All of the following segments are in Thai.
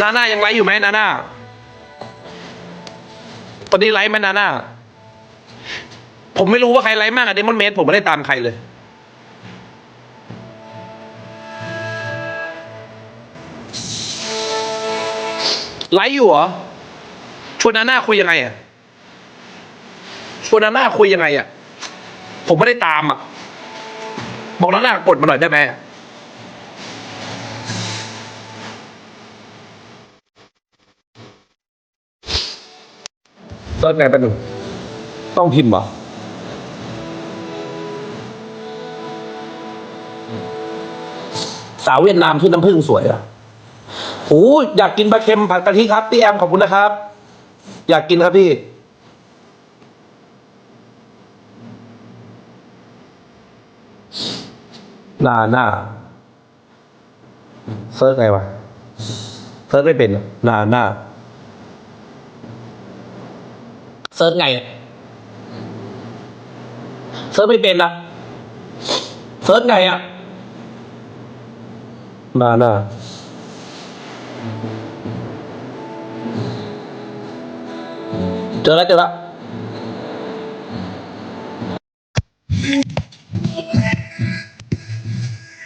นาน่ายังไลฟ์อยู่ไหมนาน่าตอนนี้ไลฟ์ไหมนาน่าผมไม่รู้ว่าใครไลฟ์มากอะเดมอนเมดผมไม่ได้ตามใครเลย ไลฟ์อยู่เหรอชวนนาน่าคุยยังไงอะชวนนาน่าคุยยังไงอะผมไม่ได้ตามอะบอกนาน่ากดมาหน่อยได้ไหม เซิร์ชไงเป็นหนึ่งต้องพิมพ์เหรอ สาวเวียดนามที่น้ำผึ้งสวยอะโอ้อยากกินปลาเค็มผัดกะทิครับพี่แอมขอบคุณนะครับ อยากกินครับพี่นาหน้าเซิร์ชไงวะเซิร์ชไม่เป็นอะนาหน้า เซิร์ชไงอะเซิร์ชไม่เป็นนะเซิร์ชไงอะมาหน้าเจอแล้วเจอแล้ว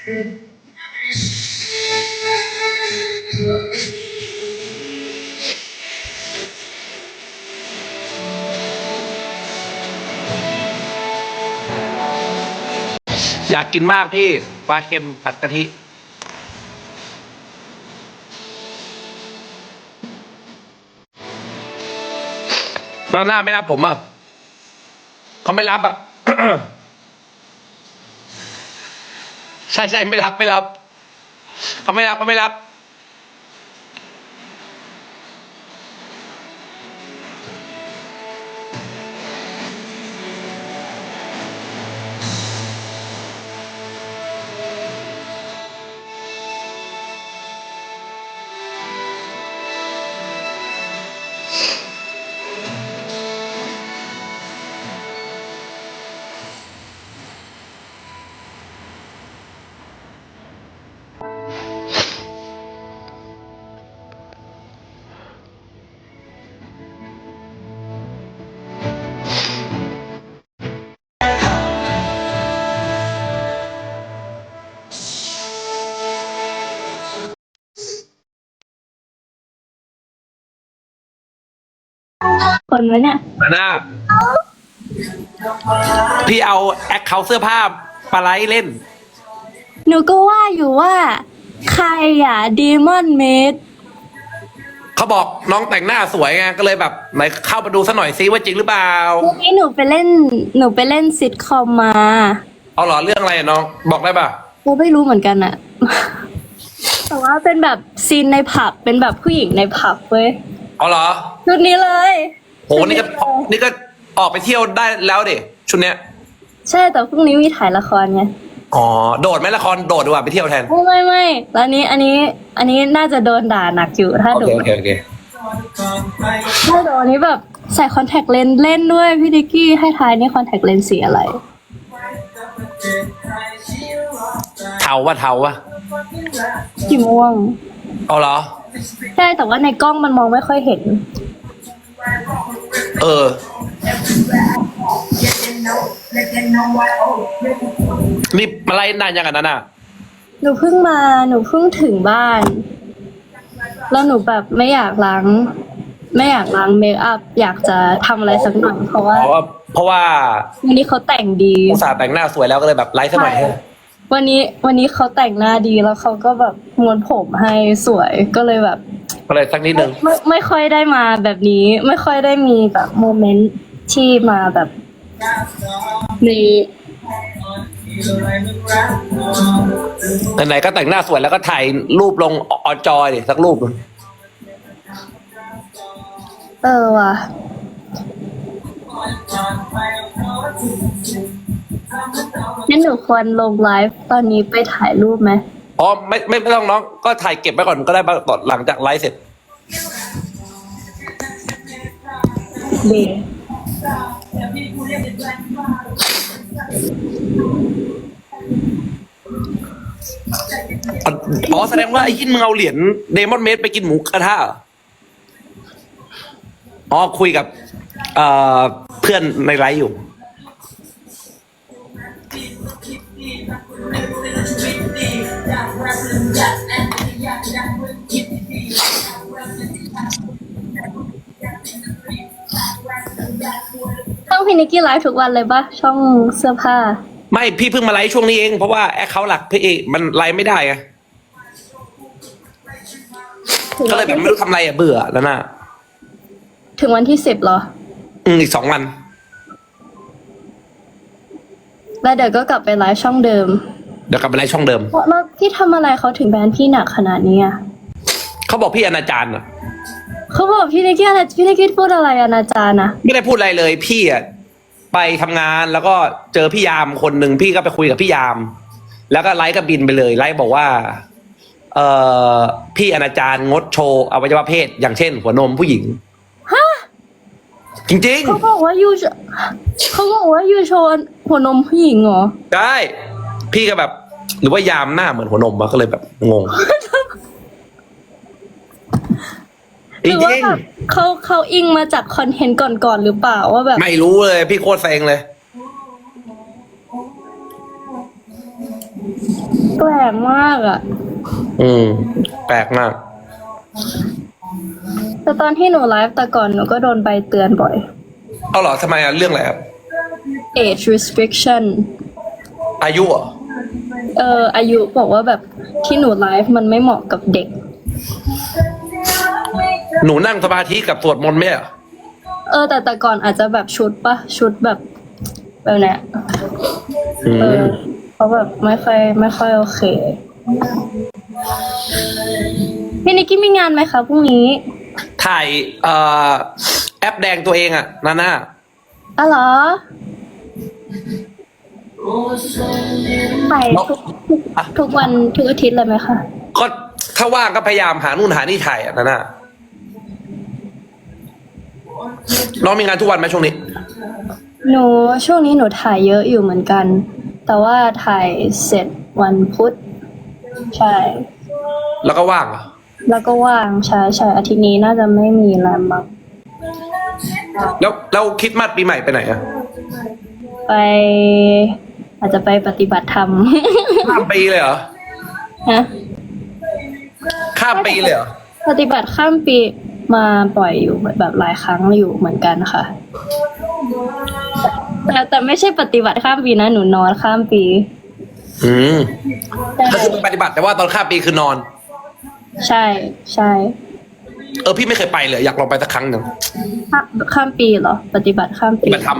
อย กินมากพี่ปลาเค็มผัดกะทิหน้าหน้าไม่รับผมอะเขาไม่รับอะใช่ใช่ไม่รับไม่รับเขาไม่รับเขาไม่รับ คนวะเนี่ยหน้าหน้าพี่เอาแอคเคาท์เสื้อผ้าปลาไหลเล่น หนูก็ว่าอยู่ว่า ใครอะดีมอนเมดเขาบอกน้องแต่งหน้าสวยไงก็เลยแบบไหนเข้ามาดูสักหน่อยซิว่าจริงหรือเปล่าเมื่อกี้หนูไปเล่น หนูไปเล่นซิทคอมมาเอาเหรอเรื่องอะไรอะน้องบอกได้ป่ะกูไม่รู้เหมือนกันอะแต่ว่าเป็นแบบซีนในผับเป็นแบบผู้หญิงในผับเว้ยเอาเหรอ ชุดนี้เลยโหนี่ก็นี่ก็ออกไปเที่ยวได้แล้วดิชุดเนี้ย ใช่แต่พรุ่งนี้มีถ่ายละครไงอ๋อโดดไหมละครโดดดีกว่าไปเที่ยวแทนไม่ไม่ไม่แล้วนี้อันนี้อันนี้น่าจะโดนด่าหนักอยู่ถ้าโอโดเคนโอเคโอเคถ้าโดนนี้แบบใส่คอนแทคเลนส์เล่นด้วยพี่ดิกกี้ให้ทายนี่คอนแทคเลนส์สีอะไร เทาวะเทาวะสีม่วงเอาเหรอ ใช่แต่ว่าในกล้องมันมองไม่ค่อยเห็น เออ นี่มาไล่นานยังกันนั้นอะ หนูเพิ่งมาหนูเพิ่งถึงบ้าน แล้วหนูแบบไม่อยากล้าง ไม่อยากล้างเมคอัพอยากจะทำอะไรสักหน่อยเพราะว่าเพราะว่าเพราะว่าวันนี้เขาแต่งดีอุตส่าห์แต่งหน้าสวยแล้วก็เลยแบบไลฟ์สมัยใช่วันนี้วันนี้เขาแต่งหน้าดีแล้วเขาก็แบบม้วนผมให้สวยก็เลยแบบ ก็เลยสักนิดนึง ไม่ไม่ค่อยได้มาแบบนี้ ไม่ค่อยได้มีแบบโมเมนต์ที่มาแบบในไหนๆก็แต่งหน้าสวยแล้วก็ถ่ายรูปลงออจอยดิสักรูปหนึ่งเออว่ะงั้นหนูควรลงไลฟ์ตอนนี้ไปถ่ายรูปไหม อ๋อไม่ไม่ไม่ต้องน้องก็ถ่ายเก็บไว้ก่อนก็ได้บตอนหลังจากไลฟ์เสร็จ ดีอ๋อแสดงว่าไอ้ยินมึงเอาเหรียญเดมอนเมดไปกินหมูกระทะเหรออ๋อคุยกับเอ่อเพื่อนในไลฟ์อยู่ ช่องพี่นิกกี้ไลฟ์ทุกวันเลยปะช่องเสื้อผ้า ไม่พี่เพิ่งมาไลฟ์ช่วงนี้เองเพราะว่าแอคเคาท์หลักพี่เอกมันไลฟ์ไม่ได้ไงก็เลยแบบไม่รู้ทำอะไรอะเบื่อแล้วน่ะถึงวันที่สิบเหรอ อืมอีกสองวัน แล้วเดี๋ยวก็กลับไปไลฟ์ช่องเดิม เดี๋ยวกลับไปไลฟ์ช่องเดิม แล้วพี่ทำอะไรเขาถึงแบนพี่หนักขนาดนี้อะเขาบอกพี่อนาจารอะ เขาบอกพี่นิกกี้อะไรพี่นิกกี้พูดอะไรอนาจารนะไม่ได้พูดอะไรเลย พี่อะไปทำงานแล้วก็เจอพี่ยามคนหนึ่งพี่ก็ไปคุยกับพี่ยาม แล้วก็ไลฟ์ก็บินไปเลยไลฟ์บอกว่า เอ่อพี่อนาจารงดโชว์อวัยวะเพศ อย่างเช่น หัวนมผู้หญิงจริงเขาบอกว่ายูชเขาบอกว่ายูโชว์หัวนมผู้หญิงเหรอ ๆได้ พี่ก็แบบ หรือว่ายามหน้าเหมือนหัวนมมาก็เลยแบบงง หรือว่าแบบเขาเขาอิงมาจากคอนเทนต์ก่อนๆหรือเปล่าว่าแบบ ไม่รู้เลย พี่โคตรเซ็งเลย แปลกมากอะ อืม แปลกมาก แต่ตอนที่หนูไลฟ์แต่ก่อนหนูก็โดนใบเตือนบ่อย เอาเหรอทำไมอะเรื่องอะไรครับ age restriction อายุเหรอ เอออายุบอกว่าแบบที่หนูไลฟ์มันไม่เหมาะกับเด็ก หนูนั่งสมาธิกับสวดมนต์ไหมอะเออ แต่แต่ก่อนอาจจะแบบชุดปะชุดแบบแบบเนี้ยอืเออมเพราะแบบไม่ค่อยไม่ค่อยโอเคพี่นิกกี้มีงานไหมคะพรุ่งนี้ถ่ายเอ่อแอปแดงตัวเองอะนาน่าอ๋อเหรอไปทุกทุกทุกวันทุกอาทิตย์เลยไหมคะก็ถ้าว่างก็พยายามหานู่นหานี่ถ่ายอะนาน่า น้องมีงานทุกวันไหมช่วงนี้ หนูช่วงนี้หนูถ่ายเยอะอยู่เหมือนกัน แต่ว่าถ่ายเสร็จวันพุธใช่ แล้วก็ว่างเหรอแล้วก็ว่างใช่ใช่อาทิตย์นี้น่าจะไม่มีอะไรมั้งแล้วแล้วคริดมาสปีใหม่ไปไหนอะไป อาจจะไปปฏิบัติธรรม ข้ามปีเลยเหรอฮะข้ามปีเลยเหรอปฏิบัติข้ามปี มาบ่อยอยู่แบบหลายครั้งอยู่เหมือนกันค่ะ แต่แต่ไม่ใช่ปฏิบัติข้ามปีนะหนูนอนข้ามปีอืมใช่ก็คือเป็นปฏิบัติแต่ว่าตอนข้ามปีคือนอน ใช่ใช่เออพี่ไม่เคยไปเลย อยากลองไปสักครั้งหนึ่งข้ามข้ามปีเหรอ ปฏิบัติข้ามปปีฏิบัติธรรม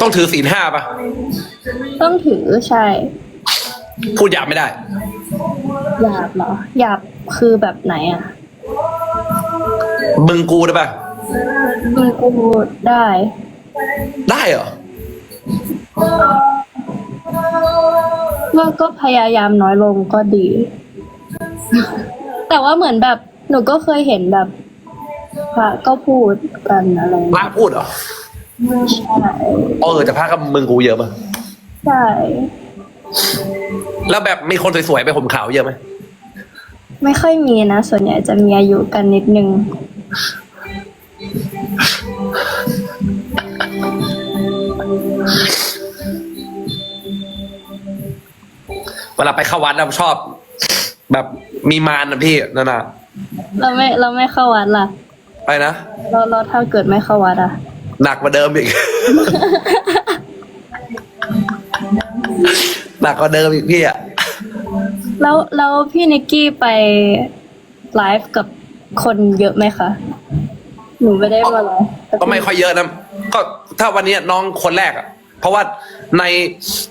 ต้องถือศีลห้าปะต้องถือใช่ พูดหยาบไม่ได้หยาบเหรอหยาบคือแบบไหนอะมึงกูได้ปะมึงกูได้ ได้เหรอก็ก็พยายามน้อยลงก็ดี แต่ว่าเหมือนแบบหนูก็เคยเห็นแบบพระก็พูดกันอะไรพระพูดเหรอใช่เออแต่พระกับมึงกูเยอะปะใช่ แล้วแบบมีคนสวยๆไปผมขาวเยอะไหมไม่ค่อยมีนะ ส่วนใหญ่จะมีอายุกันนิดนึง เวลาไปเข้าวัดเราชอบ แบบมีมารนะพี่นั่นน่ะเราไม่เราไม่เข้าวัดล่ะ ไปนะเราเราถ้าเกิดไม่เข้าวัดอะ หนักกว่าเดิมอีก หนักกว่าเดิมอีกพี่อะแล้วแล้วพี่นิกกี้ไปไลฟ์กับคนเยอะไหมคะ หนูไม่ได้มาไลฟ์แต่ก็ไม่ค่อยเยอะนะ ก็ถ้าวันนี้น้องคนแรกอะเพราะว่าใน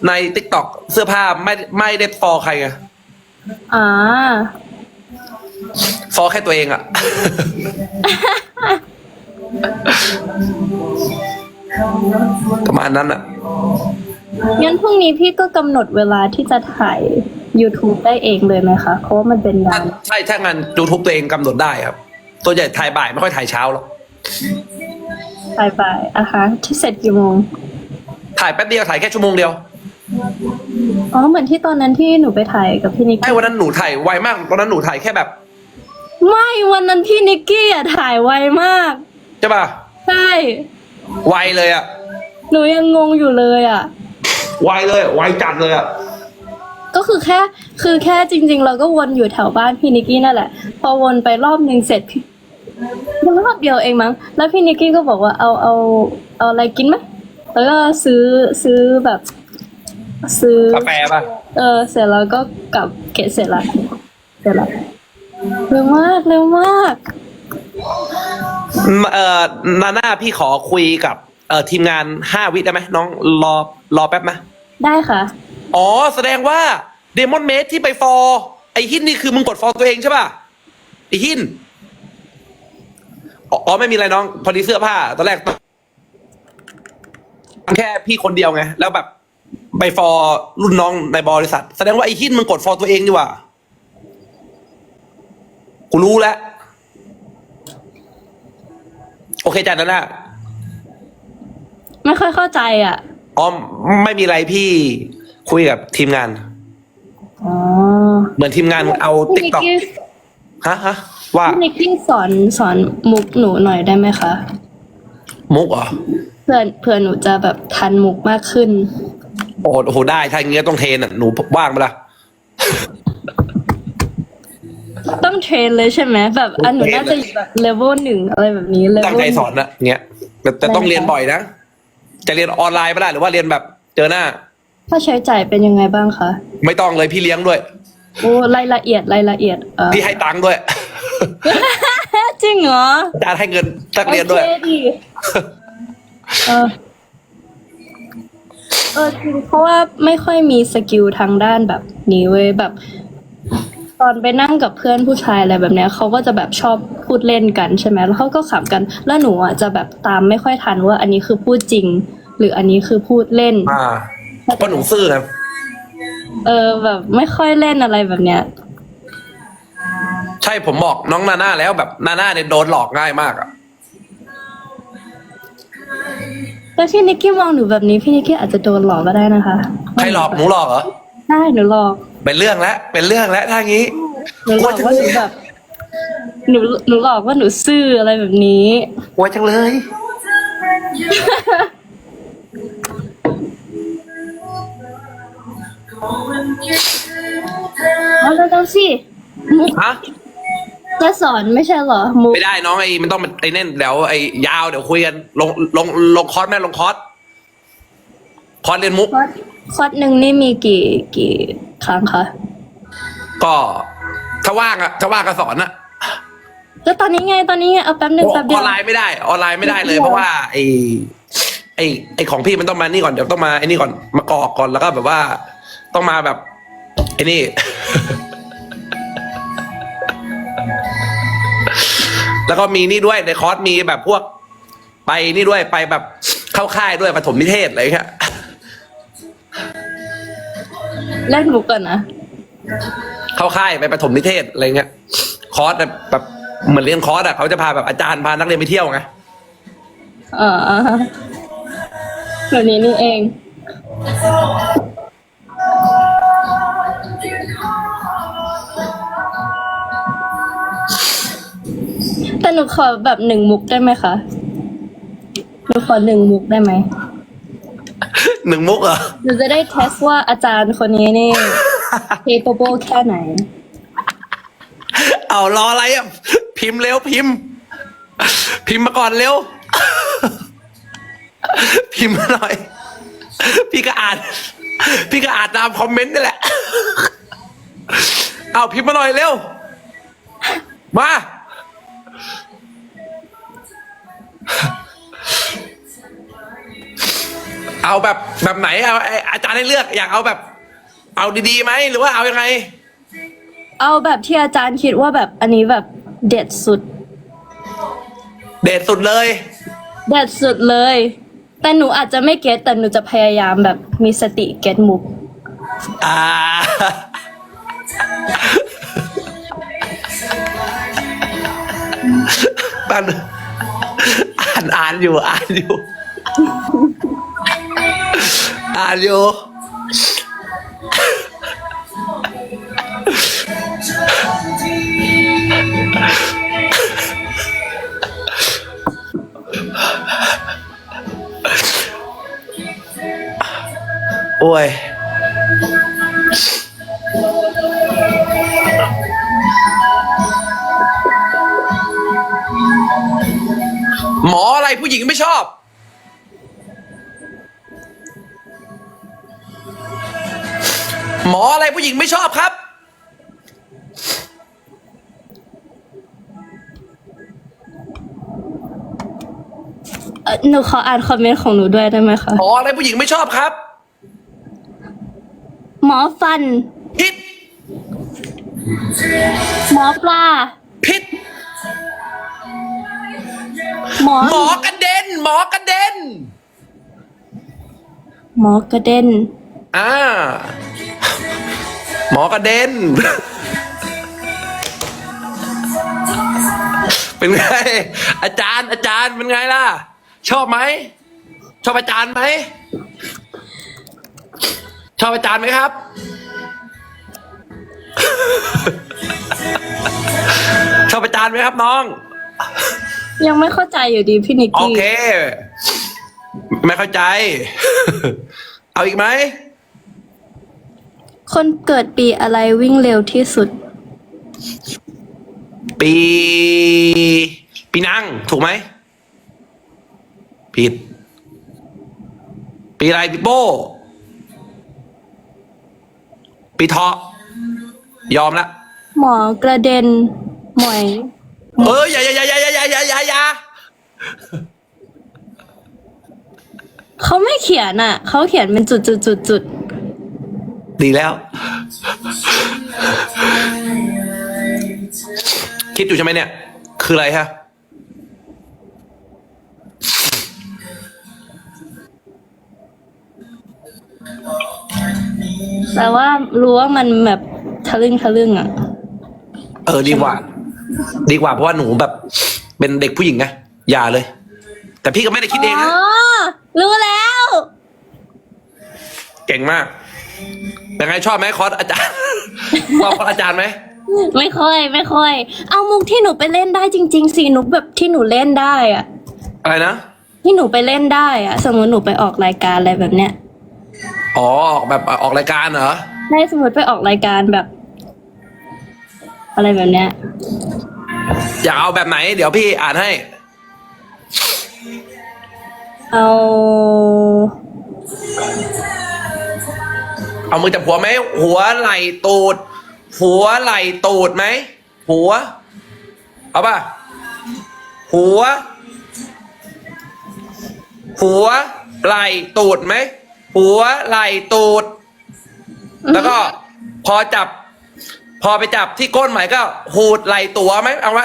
ในทิกตอกเสื้อผ้าไม่ไม่ได้ฟอลใครไงอ่า ฟอลแค่ตัวเองอะ ประมาณนั้นอะ งั้นพรุ่งนี้พี่ก็กำหนดเวลาที่จะถ่าย YouTube ได้เองเลยไหมคะ เพราะว่ามันเป็นงาถ้านใช่ถ้างานยูทูบตัวเองกำหนดได้ครับตัวใหญ่ถ่ายบ่ายไม่ค่อยถ่ายเช้าหรอกบ่ายๆอะฮะที่เสร็จกี่โมง ถ่ายแป๊บเดียวถ่ายแค่ชั่วโมงเดียวอ๋อเหมือนที่ตอนนั้นที่หนูไปถ่ายกับพี่นิกไอ้กี้วันนั้นหนูถ่ายไวมากตอนนั้นหนูถ่ายแค่แบบไม่วันนั้นพี่นิกกี้อะถ่ายไวมากใช่ป่ะใช่ไวเลยอะหนูยังงงอยู่เลยอะ ไวเลยไวจัดเลยอะก็คือแค่คือแค่จริง ๆ เราก็วนอยู่แถวบ้านพี่นิกกี้นั่นแหละ พอวนไปรอบหนึ่งเสร็จพี่มันรอบเดียวเองมั้งแล้วพี่นิกกี้ก็บอกว่าเอาเอาเอาอะไรกินไหมแล้วก็ซื้อซื้อแบบ ซื้อกาแฟป่ะเออ เสร็จแล้วก็กลับเกะเสร็จละเสร็จละเร็วมากเร็วมากอืมเอ่อนาน่าพี่ขอคุยกับ เอ่อทีมงานห้าวิได้ไหมน้องรอรอแป๊บนะได้ค่ะ อ๋อ แสดงว่าเดมอนเมทที่ไปฟอร์ไอหินนี่คือมึงกดฟอร์ตัวเองใช่ป่ะไอหินอ๋ออ๋อไม่มีอะไรน้อง พอดีเสื้อผ้า ตอนแรกแค่พี่คนเดียวไง แล้วแบบไปฟอร์รุ่นน้องในบริษัท แสดงว่าไอหินมึงกดฟอร์ตัวเองดีกว่ากูรู้แล้ว โอเคจ้ะนาน่า ไม่ค่อยเข้าใจอะอ๋อไม่มีอะไรพี่คุยกับทีมงาน อ๋อเหมือนทีมงานเอาพี่ติ๊กนิกต็อกกี้ฮะฮะว่าพี่นิกกี้สอนสอนมุกหนูหน่อยได้ไหมคะมุกเหรอเพื่อเพื่อหนูจะแบบทันมุกมากขึ้น โอ้โหโอ้โหได้ถ้าอย่างเงี้ยต้องเทรนอะหนูว่างปะล่ะต้องเทรนเลยใช่ไหมแบบอันหนูน่าจะอยู่แบบเลเวลหนึ่งอะไรแบบนี้เลเวลตั้งใจสอนนะเงี้ยแต่แต่ต้องเรียนบ่อยนะ จะเรียนออนไลน์ปะล่ะหรือว่าเรียนแบบเจอหน้าค่าใช้จ่ายเป็นยังไงบ้างคะไม่ต้องเลยพี่เลี้ยงด้วย โอ้รายละเอียดรายละเอียดเออพี่ให้ตังค์ด้วย จริงเหรออาจารย์ให้เงินนักเรียนด้วย โอเคดีเออเออจริงเพราะว่าไม่ค่อยมีสกิลทางด้านแบบนี้เว้ยแบบต อนไปนั่งกับเพื่อนผู้ชายอะไรแบบเนี้ยเขาก็จะแบบชอบพูดเล่นกันใช่ไหมแล้วเขาก็ขำกัน แล้วหนูอะจะแบบตามไม่ค่อยทันว่าอันนี้คือพูดจริง หรืออันนี้คือพูดเล่น อ่าเพราะหนูซื่อครับเออแบบไม่ค่อยเล่นอะไรแบบเนี้ย ใช่ผมบอกน้องนาน่าแล้วแบบนาน่าเนี่ยโดนหลอกง่ายมากอะแล้วที่นิกกี้มองหนูแบบนี้พี่นิกกี้อาจจะโดนหลอกก็ได้นะคะใครหลอกหนูหลอกเหรอใช่หนูหลอก เป็นเรื่องแล้วเป็นเรื่องแล้วถ้างี้หนูหลอกว่าหนูแบบหนูหนูหลอกว่าหนูซื่ออะไรแบบนี้กลัวจังเลย เอาเร็วๆสิมุกฮะ จะสอนไม่ใช่เหรอมุกไม่ได้น้องไอ้มันต้องไอ้เน่นเดี๋ยวไอ้ยาวเดี๋ยวคุยกันลงลงลงคอร์สแม่ลงคอร์สคอร์สเรียนมุกคอร์สคอร์สหนึ่งนี่มีกี่กี่ ครั้งคะก็ถ้าว่างอะถ้าว่างก็สอนอะแล้วตอนนี้ไงตอนนี้ไงเอาแป๊บหนึ่งแป๊บเดีอยวอนไลน์ไม่ได้ออนไลน์ไม่ได้เลยแป๊บเดียวเพราะว่าไอ้ไอ้ไอ้ของพี่มันต้องมานี่ก่อนเดี๋ยวต้องมาไอ้นี่ก่อนมากรอกก่อนแล้วก็แบบว่า ต้องมาแบบไอ้นี่ แล้วก็มีนี่ด้วยในคอร์สมีแบบพวก ไปนี่ด้วยไปแบบเข้าค่ายด้วยปฐมนิเทศอะไรอย่างเงี้ย เล่นมุกก่อนนะเข้าค่ายไปประถมนิเทศอะไรเงี้ย คอร์สแบบแบบเหมือนเรียนคอร์สอะเขาจะพาแบบอาจารย์พานักเรียนไปเที่ยวไงอ๋อแบบนี้นี่เอง แต่หนูขอแบบหนึ่งมุกได้ไหมคะ หนูขอหนึ่งมุกได้ไหม หนึ่งมุกเหรอหนูจะได้เทสว่าอาจารย์คนนี้นี่ capable แค่ไหน เอารออะไรอะพิมพ์เร็วพิมพ์ พิมพ์มาก่อนเร็ว พิมพ์มาหน่อย พี่ก็อ่าน พี่ก็อ่านตามคอมเมนต์นี่แหละ เอาพิมพ์มาหน่อยเร็ว มา เอาแบบแบบไหนเอาไอ้อาจารย์ให้เลือกอยากเอาแบบ เอาดีๆไหมหรือว่าเอายังไง เอาแบบที่อาจารย์คิดว่าแบบอันนี้แบบเด็ดสุด เด็ดสุดเลย เด็ดสุดเลย แต่หนูอาจจะไม่เก็ตแต่หนูจะพยายามแบบมีสติเก็ตมุกอ่าปันอ่านอ่านอยู่อ่านอยู่ Alyo. Uy. หนูขออ่านคอมเมนต์ของหนูด้วยได้ไหมคะหมออะไรผู้หญิงไม่ชอบครับหมอฟัน พิษหมอปลา พิษหมอ หมอกระเด็น หมอกระเด็น หมอกระเด็น อ่า หมอกระเด็น เป็นไง อาจารย์อาจารย์เป็นไงล่ะ ชอบไหม ชอบอาจารย์ไหม ชอบอาจารย์ไหมครับ ชอบอาจารย์ไหมครับน้อง ยังไม่เข้าใจอยู่ดีพี่นิกโอกี้เค ไม่เข้าใจ เอาอีกไหม คนเกิดปีอะไรวิ่งเร็วที่สุด ปี ปีนังถูกไหม ผิด ปีอะไรปีโป้ปีเทาะยอมละหมอกระเด็นหมอยเอออย่าอย่าอย่าอย่าอย่าอย่าอย่าอย่าเขาไม่เขียนอะ เขาเขียนเป็นจุดจุดจุดจุดดีแล้ว คิดอยู่ใช่ไหมเนี่ย คืออะไรฮะ แต่ว่ารู้ว่ามันแบบทะลึ่งทะลึ่งอะ เออดีกว่า ดีกว่าเพราะว่าหนูแบบ เป็นเด็กผู้หญิงไงอย่าเลย แต่พี่ก็ไม่ได้คิดเองอ๋นะอรู้แล้ว เก่งมากเป็นไงชอบไหมคอร์สอาจารย์ชอบคอร์สอาจารย์ไหมไม่ค่อยไม่ค่อย เอามุกที่หนูไปเล่นได้จริง ๆสิหนูแบบที่หนูเล่นได้อะ อะไรนะ ที่หนูไปเล่นได้อะ สมมติหนูไปออกรายการอะไรแบบเนี้ย อ๋อออกแบบออกรายการเหรอได้สมมติไปออกรายการแบบ อะไรแบบเนี้ยอยากเอาแบบไหน เดี๋ยวพี่อ่านให้ เอาเอามือจับหัวไหมหัวไหล่ตูด หัวไหล่ตูดไหมหัว เอาป่ะหัว หัวไหล่ตูดไหม หัวไหล่ตูด แล้วก็พอจับ พอไปจับที่ก้นใหม่ก็ หูดไหล่ตัวไหมเอาไหม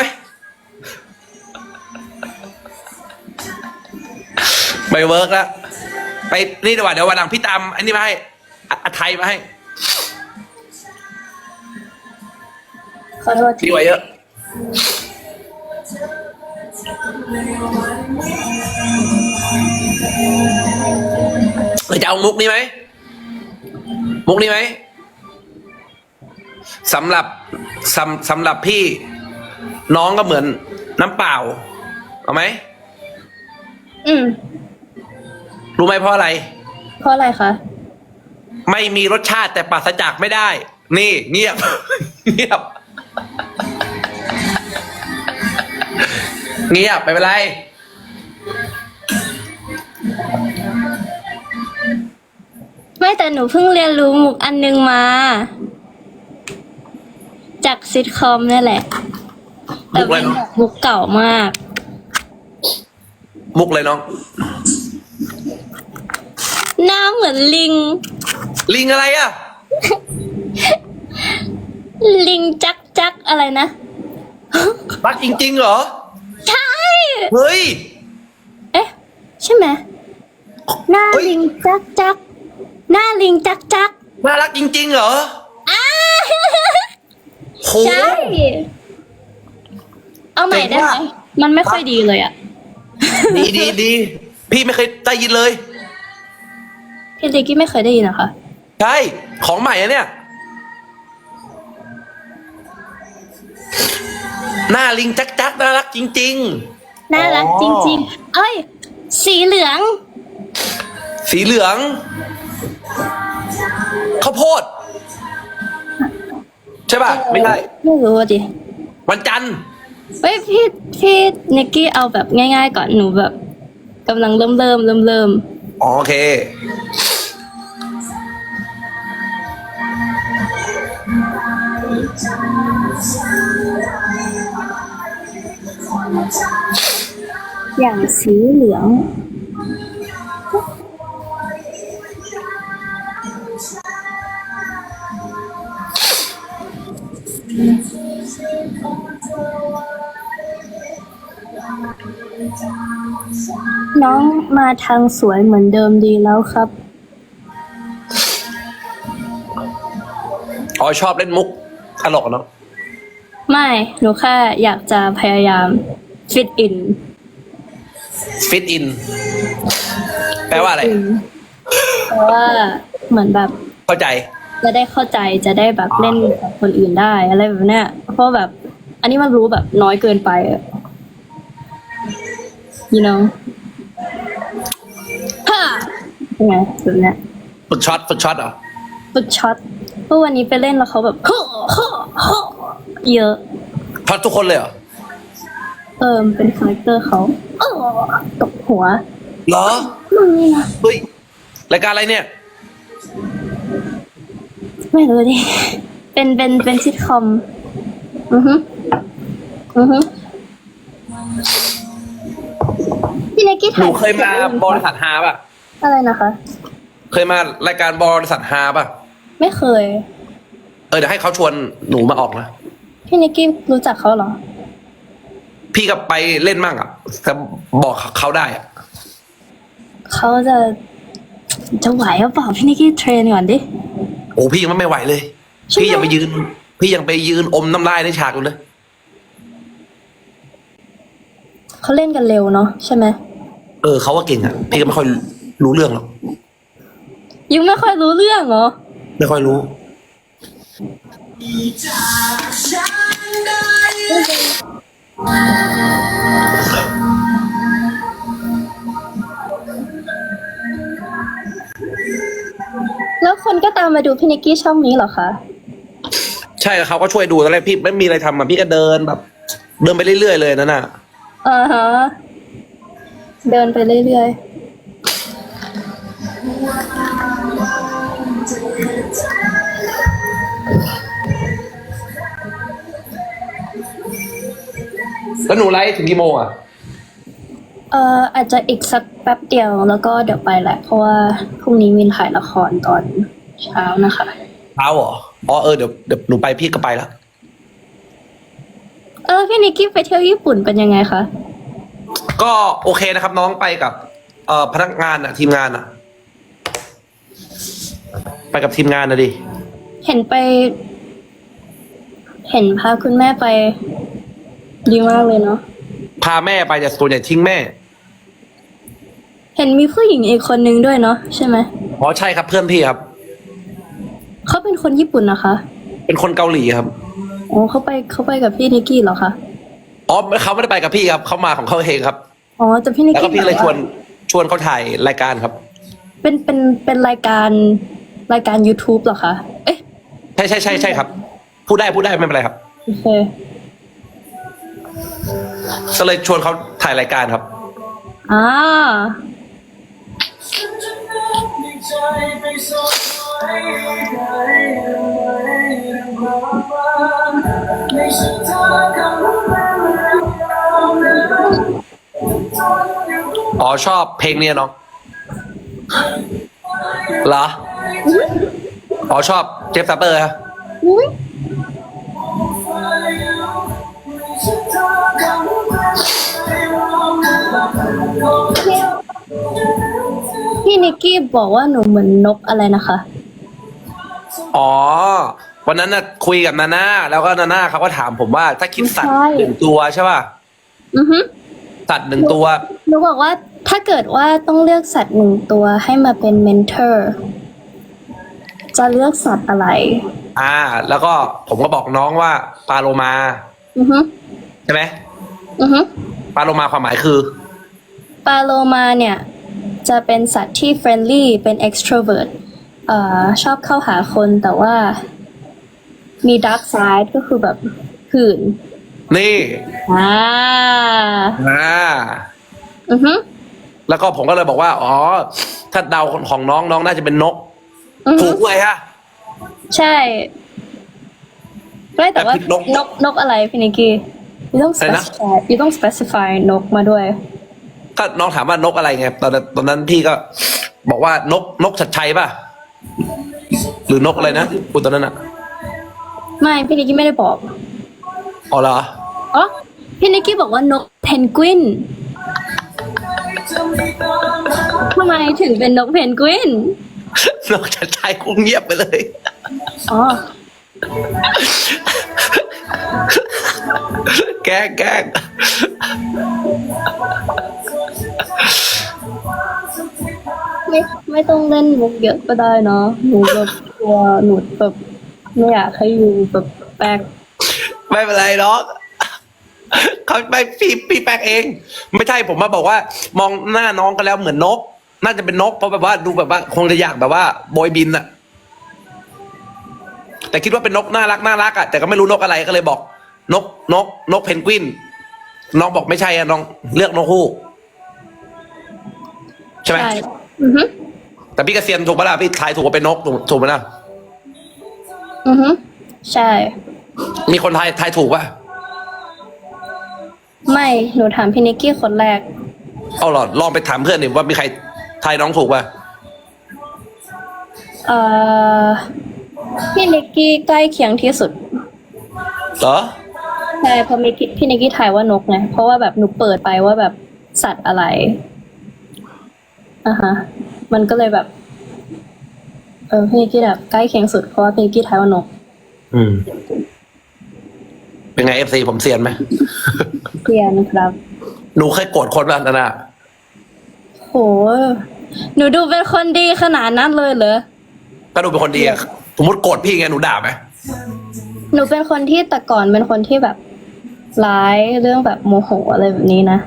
ไม่เวิร์กแล้วไปนี่ดีกว่าเดี๋ยววันหลังพี่ตามอันนี้มาให้อะอะไทยมาให้ขอโทษทีดีกว่าเยอะเรา จะเอามุกนี้ไหม มุกนี้ไหมสำหรับสำสำหรับพี่น้องก็เหมือนน้ำเปล่า เอาไหม อืม รู้ไหมเพราะอะไร เพราะอะไรคะ ไม่มีรสชาติแต่ปราศจากไม่ได้ นี่เงียบ เงียบ เงียบไม่เป็นไร ไม่แต่หนูเพิ่งเรียนรู้มุกอันนึงมา จากซิทคอมนี่แหละ แต่เป็นแบบมุกเก่ามาก มุกเลยน้อง หน้าเหมือนลิง ลิงอะไรอะ ลิงจักจักอะไรนะรักจริงๆเหรอ ใช่ เฮ้ย เอ๊ะ ใช่ไหมหน้าเฮ้ยลิงจักจัก หน้าลิงจักจักน่ารักจริง ๆ เหรออ้าโห ใช่ เอาใหม่ได้ไหม เจ๋งว่ะมันไม่ค่อยดีเลยอะดีดีดีพี่ไม่เคยได้ยินเลย พี่ลิกกี้ไม่เคยได้ยินนะคะ ใช่ ของใหม่อะเนี่ย หน้าลิงจักจักน่ารักจริง น่ารักอ๋อจริง ๆ เอ้ย สีเหลือง ๆ สีเหลืองส ข้าวโพด ใช่ป่ะ ไม่ใช่ไม่รู้อะดิวันจันทร์เฮ้ยพี่พี่นิกกี้เอาแบบง่าย ๆ ก่อนหนูแบบกำลังเริ่มเริ่มเริ่มเริ่มอ๋อโอเค อย่างสีเหลือง น้องมาทางสวยเหมือนเดิมดีแล้วครับ อ๋อชอบเล่นมุกตลกเนาะไม่ หนูแค่อยากจะพยายามฟิตอิน ฟิตอิน แปลว่าอะไร เพราะว่าเหมือนแบบ เข้าใจ จะได้เข้าใจจะได้แบบเล่นกับคนอื่นได้ อะไรแบบเนี้ย เพราะแบบ อันนี้มันรู้แบบน้อยเกินไปอะ you know ฮ่า เป็นไงแบบเนี้ยฝึกช็อตฝึกช็อตเหรอฝึกช็อตเมื่อวันนี้ไปเล่นแล้วเขาแบบฮ่าฮ่าฮ่าเยอะช็อตทุกคนเลยเหรอเออมันเป็นคาแรคเตอร์เขาเออตกหัวเหรอมึงนี่นะเฮ้ยรายการอะไรเนี่ย ไม่รู้ดิเป็นเป็นเป็นซิทคอมอือฮึอือฮึพี่เนกกี้หถ่านูยเคยมาบริษัทฮาป่ะ อะไรนะคะ เคยมารายการบริษัทฮาป่ะ ไม่เคย เออเดี๋ยวให้เขาชวนหนูมาออกนะ พี่เนกกี้รู้จักเขาเหรอ พี่ก็ไปเล่นมั่งอะแต่บอกเขาได้อะเขาจะจะไหวหรือเปล่าพี่เนกกี้เทรนก่อนดิ โอ้พี่ยังไม่ไหวเลย ใช่ไหม พี่ยังไปยืน พี่ยังไปยืนอมน้ำลายในฉากอยู่เลย เขาเล่นกันเร็วเนาะใช่ไหม เออเขาว่าเก่งอะ พี่ก็ไม่ค่อย รู้เรื่องหรอกยังไม่ค่อยรู้เรื่องเหรอ ไม่ค่อยรู้ แล้วคนก็ตามมาดูพี่เนกกี้ช่องนี้เหรอคะ ใช่เขาก็ช่วยดูตอนแรกพี่ไม่มีอะไรทำอะพี่ก็เดินแบบ เดินไปเรื่อยๆเลยนั่นน่ะอ่าฮะ เดินไปเรื่อย แล้วหนูไลฟ์ถึงกี่โมงอะๆเอ่ออาจจะอีกสักแป๊บเดียวแล้วก็เดี๋ยวไปแหละ เพราะว่าพรุ่งนี้มินถ่ายละครตอนเช้านะคะ เช้าเหรออ๋อเออเดี๋ยวเดี๋ยวหนูไปพี่ก็ไปละเออพี่นิกกี้ไปเที่ยวญี่ปุ่นเป็นยังไงคะก็โอเคนะครับ น้องไปกับ เอ่อพนักงานอะทีมงานอะไปกับทีมงานนะดิ เห็นไป เห็นพาคุณแม่ไป ดีมากเลยเนาะพาแม่ไปแต่ส่วนใหญ่ทิ้งแม่ เห็นมีผู้หญิงอีกคนนึงด้วยเนาะใช่ไหมอ๋อใช่ครับเพื่อนพี่ครับ เขาเป็นคนญี่ปุ่นนะคะเป็นคนเกาหลีครับอ๋อเขาไปเขาไปกับพี่นิกกี้เหรอคะอ๋อเขาไม่ได้ไปกับพี่ครับเขามาของเขาเองครับ อ๋อแต่พี่นิกแล้วก็กี้พี่เลยบอกชวนชวนเขาถ่ายรายการครับ เป็นเป็นเป็นรายการรายการ YouTube เหรอคะเอ๊ะใช่ใช่ใช่ใช่ครับ พูดได้พูดได้ไม่เป็นไรครับ โอเค ก็เลยชวนเขาถ่ายรายการครับอ่าอ๋อชอบเพลงเนี้ยน้องเหรอ อ๋อชอบเจฟซัปเปอร์ฮะอุ๊ย พี่นิกกี้บอกว่าหนูเหมือนนกอะไรนะคะ อ๋อ วันนั้นน่ะคุยกับนาน่าแล้วก็นาน่าเขาก็ถามผมว่า ถ้าคิดสัตว์ใช่หนึ่งตัวใช่ป่ะอือฮึสัตว์หนึ่งตัว หนูบอกว่าถ้าเกิดว่าต้องเลือกสัตว์หนึ่งตัวให้มาเป็นเมนเทอร์จะเลือกสัตว์อะไร อ่า แล้วก็ผมก็บอกน้องว่าปลาโลมา อือฮึใช่ไหม อือฮึปลาโลมาความหมายคือ ปลาโลมาเนี่ย จะเป็นสัตว์ที่เฟรนลี่เป็น extrovert ปเอ่อชอบเข้าหาคนแต่ว่า มีด a r k ก i d e ก็คือแบบหื่นนี่อ่าอ่าอือฮึแล้วก็ผมก็เลยบอกว่า อ๋อ ถ้าเดาของน้องน้องน่าจะเป็นนก อือฮึถูกเลยฮะ ใช่ไม่แต่ว่าแต่ผิดนกนกนกอะไรพี่นิกกี้ you ต้องอะไรนะ specify you ต้อง specify นกมาด้วย ก็น้องถามว่านกอะไรไงตอนนั้นตอนนั้นพี่ก็บอกว่านกนกชัดชัยป่ะ หรือนกอะไรนะพูดตอนนั้นอะไม่พี่นิกกี้ไม่ได้บอกอ๋อเหรออ๋อพี่นิกกี้บอกว่านกเพนกวินทำไมถึงเป็นนกเพนกวิน นกชัดชัยคงเงียบไปเลย อ๋อ แกล้งแกล้งไม่ไม่ต้องเล่นมุกเยอะก็ได้เนาะหนูแบบกลัวหนูแบบไม่อยากให้อยู่แบบแปลกไม่เป็นไรน้องเขาไม่พี่พี่แปลกเอง ไม่ใช่ผมมาบอกว่า มองหน้าน้องกันแล้วเหมือนนก น่าจะเป็นนกเพราะแบบว่าดูแบบว่าคงจะอยากแบบว่าโบยบินอะ แต่คิดว่าเป็นนกน่ารักน่ารักอะแต่ก็ไม่รู้นกอะไรก็เลยบอก นกนก นกเพนกวิน น้องบอกไม่ใช่อะน้องเลือกนกฮูกใช่ไหมใช่อือฮึแต่พี่เกษียณถูกปะล่ะพี่ทายถูกว่าเป็นนกถูกถูกไหมล่ะอือฮึใช่ มีคนทายทายถูกป่ะไม่หนูถามพี่นิกกี้คนแรก เอาหรอลองไปถามเพื่อนดิว่ามีใครทายน้องถูกป่ะเอ่อ พี่นิกกี้ใกล้เคียงที่สุดเหรอใช่เพราะมิกกี้พี่นิกกี้ทายว่านกไงเพราะว่าแบบหนูเปิดไปว่าแบบสัตว์อะไรอะฮะ มันก็เลยแบบ เออพี่นิกกี้แบบใกล้เคียงสุดเพราะว่าพี่นิกกี้ทายว่านก อืม เป็นไงเอฟซีผมเซียนไหมเพียนครับ หนูเคยโกรธคนบ้างนะนะ โห หนูดูเป็นคนดีขนาดนั้นเลยเหรอก็ดูเป็นคนดีอะ สมมติโกรธพี่ไงหนูด่าไหมหนูเป็นคนที่แต่ก่อนเป็นคนที่แบบร้ายเรื่องแบบโมโหอะไรแบบนี้นะ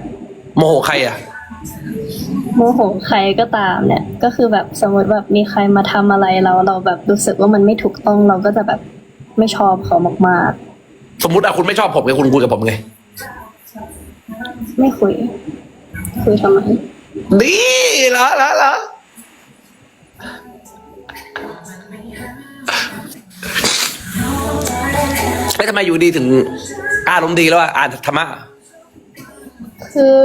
โมโหใครอะ โมโหใครก็ตามเนี่ย ก็คือแบบสมมติแบบมีใครมาทำอะไรเราเราแบบรู้สึกว่ามันไม่ถูกต้องเราก็จะแบบไม่ชอบเขามากสมมติอะคุณไม่ชอบผมไงคุณคุยกับผมไงๆไม่คุย คุยทำไมดีเหรอเหรอเหรอ ไม่ทำไมอยู่ดีถึงอารมณ์ดีแล้วอะอ่านธรรมะคือ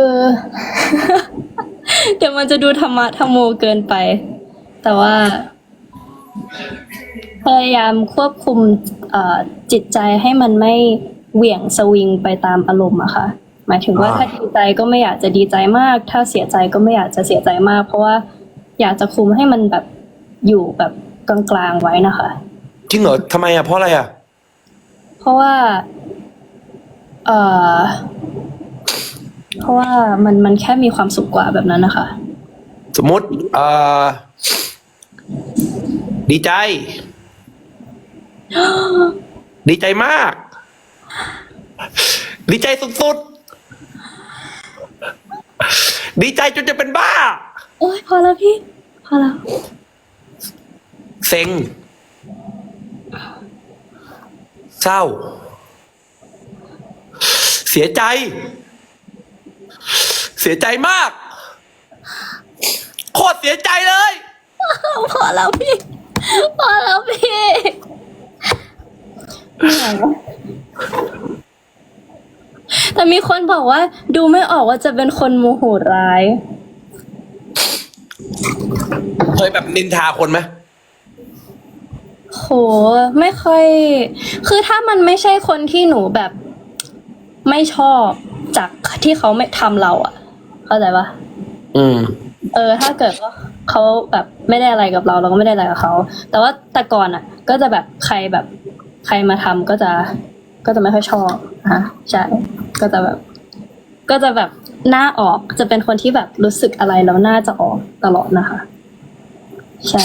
เดี๋ยวมันจะดูธรรมะธรรมโมเกินไป แต่ว่า พยายามควบคุมเอ่อจิตใจให้มันไม่เหวี่ยงสวิงไปตามอารมณ์อะค่ะ หมายถึงว่าอ่าถ้าดีใจก็ไม่อยากจะดีใจมาก ถ้าเสียใจก็ไม่อยากจะเสียใจมาก เพราะว่าอยากจะคุมให้มันแบบอยู่แบบกลางๆไว้นะคะ จริงเหรอทำไมอะเพราะอะไรอะ เพราะว่า เอ่อ เพราะว่ามันมันแค่มีความสุขกว่าแบบนั้นนะคะ สมมติเอ่อดีใจ ดีใจมาก ดีใจสุดๆ ดีใจจนจะเป็นบ้า โอ้ยพอแล้วพี่ พอแล้ว เซ็ง เศร้า เสียใจ เสียใจมาก โคตรเสียใจเลย พอแล้วพี่ พอแล้วพี่ไม่ไหวแล้วแต่มีคนบอกว่า ดูไม่ออกว่าจะเป็นคนโมโหร้าย เคยแบบนินทาคนไหม โหไม่ค่อย คือถ้ามันไม่ใช่คนที่หนูแบบไม่ชอบจากที่เขาไม่ทำเราอะเข้าใจปะอืม เออ ถ้าเกิดว่าเขาแบบไม่ได้อะไรกับเรา เราก็ไม่ได้อะไรกับเขา แต่ว่าแต่ก่อนอะก็จะแบบใครแบบใครมาทำก็จะก็จะไม่ค่อยชอบนะใช่ก็จะแบบ ก็จะแบบหน้าออกจะเป็นคนที่แบบรู้สึกอะไรแล้วหน้าจะออกตลอดนะคะ ใช่